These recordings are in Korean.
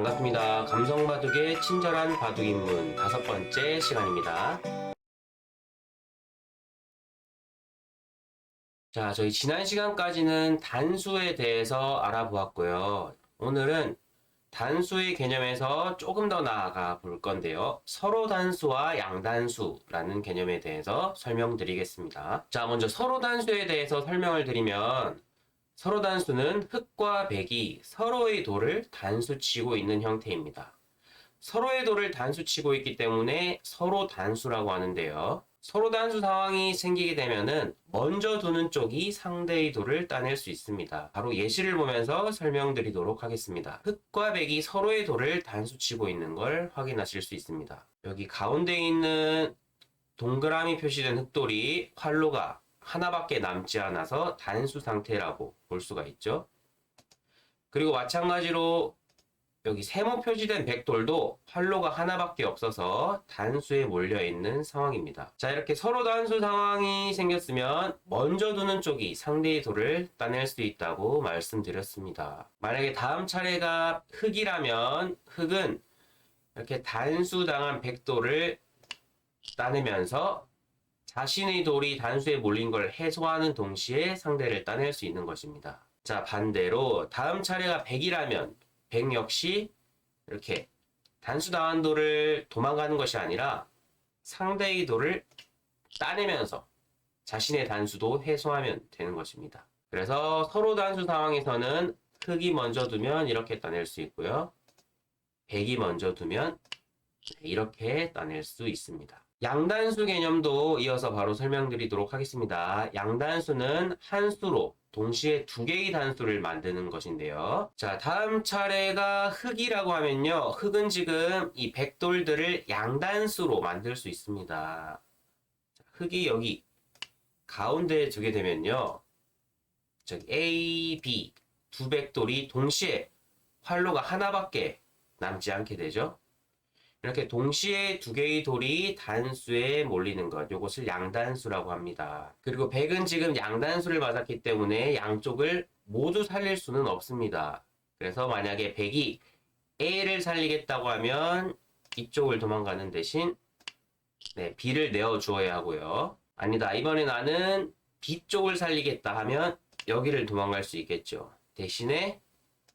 반갑습니다. 감성 바둑의 친절한 바둑 입문 다섯 번째 시간입니다. 자, 저희 지난 시간까지는 단수에 대해서 알아보았고요. 오늘은 단수의 개념에서 조금 더 나아가 볼 건데요. 서로 단수와 양단수라는 개념에 대해서 설명드리겠습니다. 자, 먼저 서로 단수에 대해서 설명을 드리면 서로 단수는 흑과 백이 서로의 돌을 단수치고 있는 형태입니다. 서로의 돌을 단수치고 있기 때문에 서로 단수라고 하는데요. 서로 단수 상황이 생기게 되면은 먼저 두는 쪽이 상대의 돌을 따낼 수 있습니다. 바로 예시를 보면서 설명드리도록 하겠습니다. 흑과 백이 서로의 돌을 단수치고 있는 걸 확인하실 수 있습니다. 여기 가운데 있는 동그라미 표시된 흑돌이 활로가 하나밖에 남지 않아서 단수 상태라고 볼 수가 있죠. 그리고 마찬가지로 여기 세모 표시된 백돌도 활로가 하나밖에 없어서 단수에 몰려 있는 상황입니다. 자, 이렇게 서로 단수 상황이 생겼으면 먼저 두는 쪽이 상대의 돌을 따낼 수 있다고 말씀드렸습니다. 만약에 다음 차례가 흑이라면 흑은 이렇게 단수 당한 백돌을 따내면서 자신의 돌이 단수에 몰린 걸 해소하는 동시에 상대를 따낼 수 있는 것입니다. 자, 반대로 다음 차례가 100이라면 100 역시 이렇게 단수 당한 돌을 도망가는 것이 아니라 상대의 돌을 따내면서 자신의 단수도 해소하면 되는 것입니다. 그래서 서로 단수 상황에서는 흑이 먼저 두면 이렇게 따낼 수 있고요. 100이 먼저 두면 이렇게 따낼 수 있습니다. 양단수 개념도 이어서 바로 설명드리도록 하겠습니다. 양단수는 한 수로 동시에 두 개의 단수를 만드는 것인데요. 자, 다음 차례가 흑이라고 하면요. 흑은 지금 이 백돌들을 양단수로 만들 수 있습니다. 자, 흑이 여기 가운데에 두게 되면요. 저기 A, B 두 백돌이 동시에 활로가 하나밖에 남지 않게 되죠. 이렇게 동시에 두 개의 돌이 단수에 몰리는 것, 이것을 양단수라고 합니다. 그리고 백은 지금 양단수를 맞았기 때문에 양쪽을 모두 살릴 수는 없습니다. 그래서 만약에 백이 A를 살리겠다고 하면 이쪽을 도망가는 대신 네, B를 내어 주어야 하고요. 아니다. 이번에 나는 B 쪽을 살리겠다 하면 여기를 도망갈 수 있겠죠. 대신에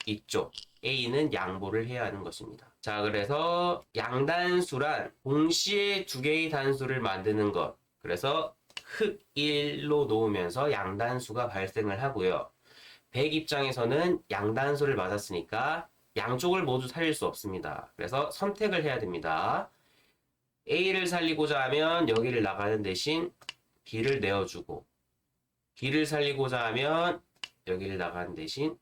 이쪽 A는 양보를 해야 하는 것입니다. 자, 그래서 양단수란 동시에 두 개의 단수를 만드는 것. 그래서 흑 1로 놓으면서 양단수가 발생을 하고요. 백 입장에서는 양단수를 맞았으니까 양쪽을 모두 살릴 수 없습니다. 그래서 선택을 해야 됩니다. A를 살리고자 하면 여기를 나가는 대신 B를 내어주고 B를 살리고자 하면 여기를 나가는 대신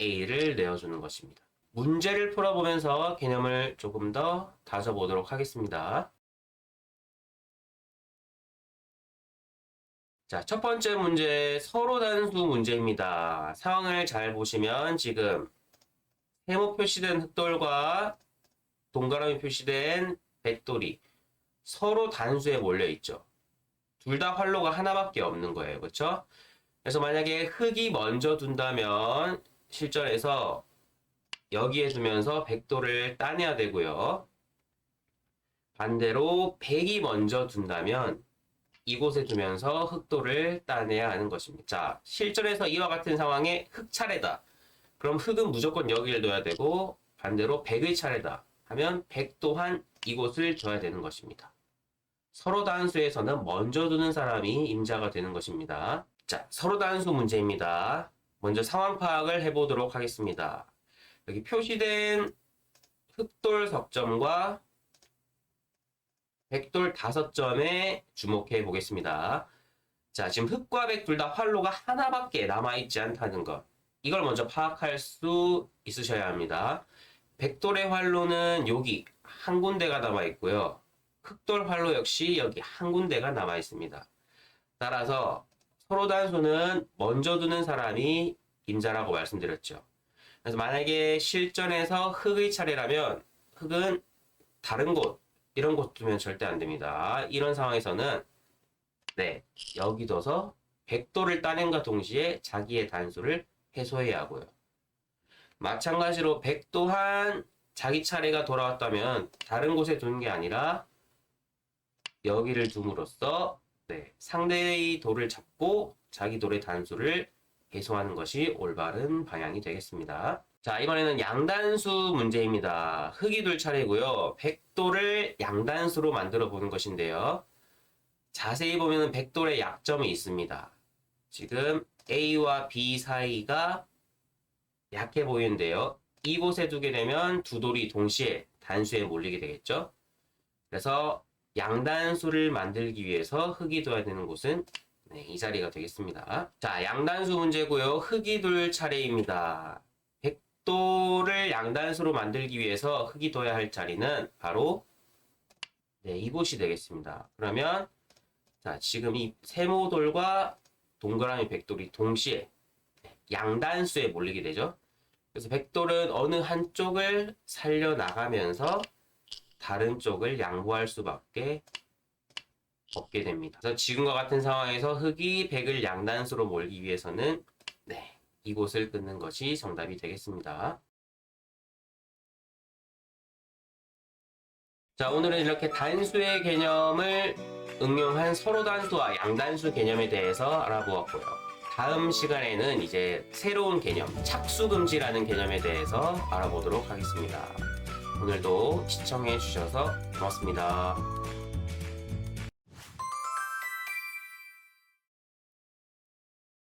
A를 내어주는 것입니다. 문제를 풀어보면서 개념을 조금 더 다져보도록 하겠습니다. 자, 첫 번째 문제, 서로 단수 문제입니다. 상황을 잘 보시면 지금 세모 표시된 흑돌과 동그라미 표시된 백돌이 서로 단수에 몰려 있죠. 둘 다 활로가 하나밖에 없는 거예요. 그렇죠? 그래서 만약에 흑이 먼저 둔다면 실전에서 여기에 두면서 백도를 따내야 되고요. 반대로 백이 먼저 둔다면 이곳에 두면서 흑도를 따내야 하는 것입니다. 자, 실전에서 이와 같은 상황에 흑 차례다. 그럼 흑은 무조건 여기를 둬야 되고 반대로 백의 차례다 하면 백 또한 이곳을 둬야 되는 것입니다. 서로 단수에서는 먼저 두는 사람이 임자가 되는 것입니다. 자, 서로 단수 문제입니다. 먼저 상황 파악을 해보도록 하겠습니다. 여기 표시된 흑돌 석점과 백돌 다섯 점에 주목해 보겠습니다. 자, 지금 흑과 백 둘 다 활로가 하나밖에 남아있지 않다는 것. 이걸 먼저 파악할 수 있으셔야 합니다. 백돌의 활로는 여기 한 군데가 남아 있고요. 흑돌 활로 역시 여기 한 군데가 남아 있습니다. 따라서 서로 단수는 먼저 두는 사람이 임자라고 말씀드렸죠. 그래서 만약에 실전에서 흑의 차례라면 흑은 다른 곳, 이런 곳 두면 절대 안 됩니다. 이런 상황에서는 네, 여기 둬서 백도를 따낸과 동시에 자기의 단수를 해소해야 하고요. 마찬가지로 백 또한 자기 차례가 돌아왔다면 다른 곳에 두는 게 아니라 여기를 둠으로써 네, 상대의 돌을 잡고 자기 돌의 단수를 해소하는 것이 올바른 방향이 되겠습니다. 자, 이번에는 양단수 문제입니다. 흑이 둘 차례고요. 백돌을 양단수로 만들어 보는 것인데요. 자세히 보면 백돌의 약점이 있습니다. 지금 A와 B 사이가 약해 보이는데요. 이곳에 두게 되면 두 돌이 동시에 단수에 몰리게 되겠죠. 그래서 양단수를 만들기 위해서 흙이 둬야 되는 곳은 네, 이 자리가 되겠습니다. 자, 양단수 문제고요. 흙이 둘 차례입니다. 백도를 양단수로 만들기 위해서 흙이 둬야 할 자리는 바로 네, 이곳이 되겠습니다. 그러면 자, 지금 이 세모돌과 동그라미 백돌이 동시에 양단수에 몰리게 되죠. 그래서 백돌은 어느 한쪽을 살려 나가면서 다른 쪽을 양보할 수밖에 없게 됩니다. 그래서 지금과 같은 상황에서 흑이 백을 양단수로 몰기 위해서는 네, 이곳을 끊는 것이 정답이 되겠습니다. 자, 오늘은 이렇게 단수의 개념을 응용한 서로 단수와 양단수 개념에 대해서 알아보았고요. 다음 시간에는 이제 새로운 개념, 착수금지라는 개념에 대해서 알아보도록 하겠습니다. 오늘도 시청해 주셔서 고맙습니다.